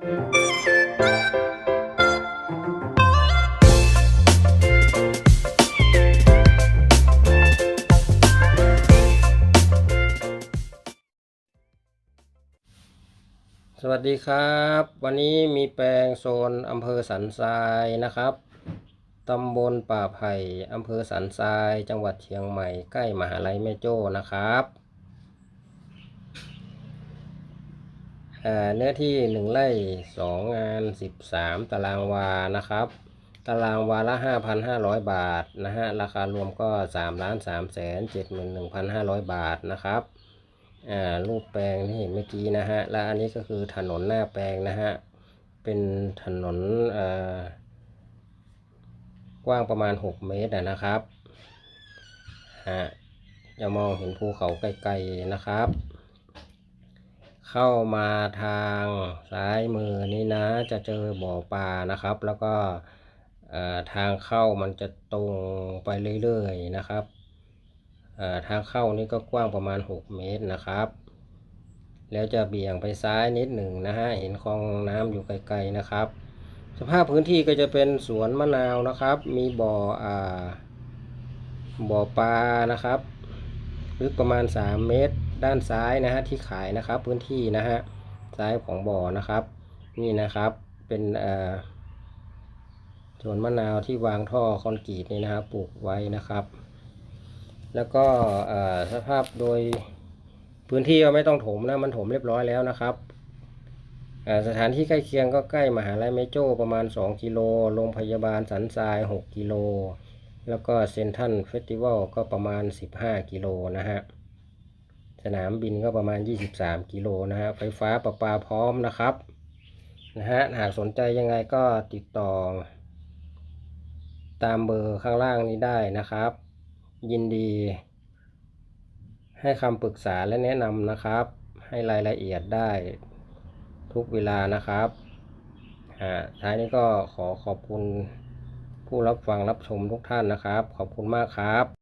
สวัสดีครับ วันนี้มีแปลงโซนอำเภอสันทรายนะครับตำบลป่าไผ่อำเภอสันทราย จังหวัดเชียงใหม่ใกล้มหาลัยแม่โจ้นะครับอ่า เนื้อที่หนึ่งไร่สองงานสิบสามตารางวานะครับ ตารางวาละห้าพันห้าร้อยบาทนะฮะราคารวมก็สามล้านสามแสนเจ็ดหมื่นหนึ่งพันห้าร้อยบาทนะครับอ่ารูปแปลงที่เห็นเมื่อกี้นะฮะและอันนี้ก็คือถนนหน้าแปลงนะฮะเป็นถนนอ่ากว้างประมาณ 6 เมตรนะครับฮะจะมองเห็นภูเขาไกลๆนะครับ เข้ามาทางซ้ายมือนี้นะ จะเจอบ่อปลานะครับ แล้วก็ทางเข้ามันจะตรงไปเรื่อยๆนะครับทางเข้านี่ก็กว้างประมาณ 6 เมตรนะครับ แล้วจะเบี่ยงไปซ้ายนิดหนึ่งนะฮะเห็นคลองน้ำอยู่ไกลๆนะครับ สภาพพื้นที่ก็จะเป็นสวนมะนาวนะครับ มีบ่ออ่าบ่อปลานะครับลึกประมาณ 3 เมตร ด้านซ้ายนะฮะที่ขายนะครับพื้นที่นะฮะซ้ายของบ่อนะครับ นี่นะครับเป็นเอ่อสวนมะนาวที่วางท่อคอนกรีตนี่นะครับปลูกไว้นะครับ แล้วก็สภาพโดยพื้นที่ก็ไม่ต้องถมนะมันถมเรียบร้อยแล้วนะครับสถานที่ใกล้เคียงก็ใกล้มหาลัยแม่โจ้ประมาณ 2 กิโลโรงพยาบาลสันทราย 6 กิโล แล้วก็เซนทันเฟสติวัลก็ประมาณ 15 กิโลนะฮะ สนามบินก็ประมาณ 23 กิโลนะฮะ ไฟฟ้าประปาพร้อมนะครับ นะฮะ หากสนใจยังไงก็ติดต่อ ตามเบอร์ข้างล่างนี้ได้นะครับ ยินดี ให้คำปรึกษาและแนะนำนะครับ ให้รายละเอียดได้ทุกเวลานะครับท้ายนี้ก็ขอขอบคุณผู้รับฟังรับชมทุกท่านนะครับ ขอบคุณมากครับ